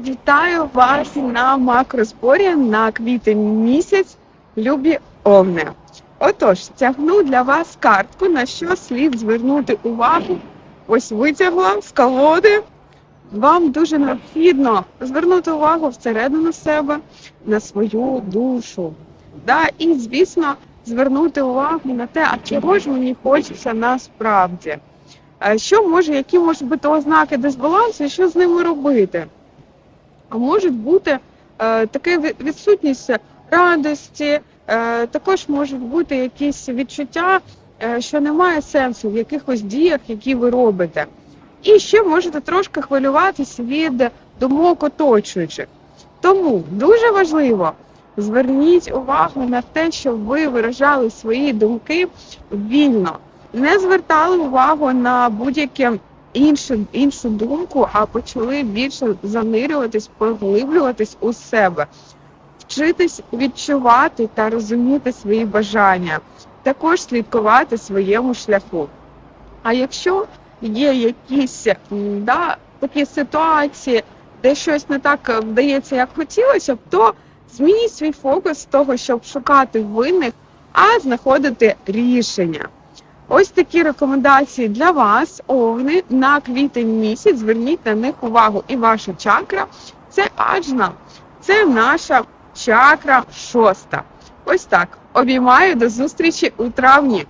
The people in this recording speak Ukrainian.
Вітаю вас на макрозборі на квітень місяць, любі овни. Отож, тягну для вас картку, на що слід звернути увагу. Ось витягла з колоди. Вам дуже необхідно звернути увагу всередину себе на свою душу. Да? І, звісно, звернути увагу на те, а чого ж мені хочеться насправді. Що може, які можуть бути ознаки дисбалансу і що з ними робити? А може бути е, таке відсутність радості, е, також можуть бути якісь відчуття, е, що немає сенсу в якихось діях, які ви робите. І ще можете трошки хвилюватися від думок оточуючих. Тому дуже важливо зверніть увагу на те, щоб ви виражали свої думки вільно, не звертали увагу на будь-яке іншу, іншу думку, а почали більше занирюватись, поглиблюватись у себе, вчитись відчувати та розуміти свої бажання, також слідкувати своєму шляху. А якщо є якісь да, такі ситуації, де щось не так е, вдається, як хотілося б, то змініть свій фокус з того, щоб шукати винних, а знаходити рішення. Ось такі рекомендації для вас, овни, на квітень місяць. Зверніть на них увагу. І ваша чакра це аджна, це наша чакра шоста. Ось так. Обіймаю до зустрічі у травні.